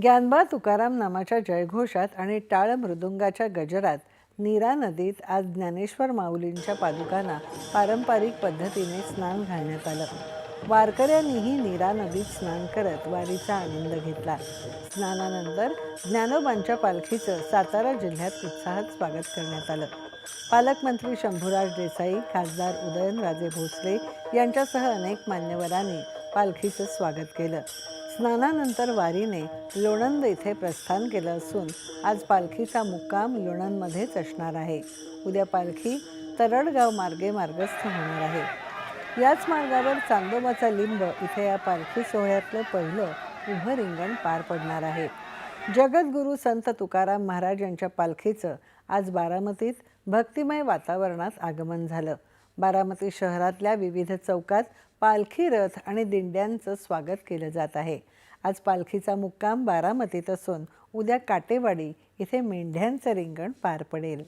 ज्ञानबा तुकाराम नामाच्या जयघोषात आणि टाळ मृदुंगाच्या गजरात नीरा नदीत आज ज्ञानेश्वर माऊलींच्या पादुकांना पारंपरिक पद्धतीने स्नान घालण्यात आलं. वारकऱ्यांनीही नीरा नदीत स्नान करत वारीचा आनंद घेतला. स्नानानंतर ज्ञानोबांच्या पालखीचं सातारा जिल्ह्यात उत्साहात स्वागत करण्यात आलं. पालकमंत्री शंभूराज देसाई खासदार उदयनराजे भोसले यांच्यासह अनेक मान्यवरांनी पालखीचं स्वागत केलं. स्नानानंतर वारीने लोणंद इथे प्रस्थान केलं असून आज पालखीचा मुक्काम लोणंदमध्येच असणार आहे. उद्या पालखी तरडगाव मार्गे मार्गस्थ होणार आहे. याच मार्गावर चांदोबाचा लिंब इथे या पालखी सोहळ्यातलं पहिलं उभं रिंगण पार पडणार आहे. जगद्गुरू संत तुकाराम महाराज यांच्या पालखीचं आज बारामतीत भक्तिमय वातावरणात आगमन झालं. बारामती शहरातल्या विविध चौकात पालखी रथ आणि दिंड्यांचं स्वागत केलं जात आहे. आज पालखीचा मुक्काम बारामतीत असून उद्या काटेवाडी इथे मेंढ्यांचं रिंगण पार पडेल.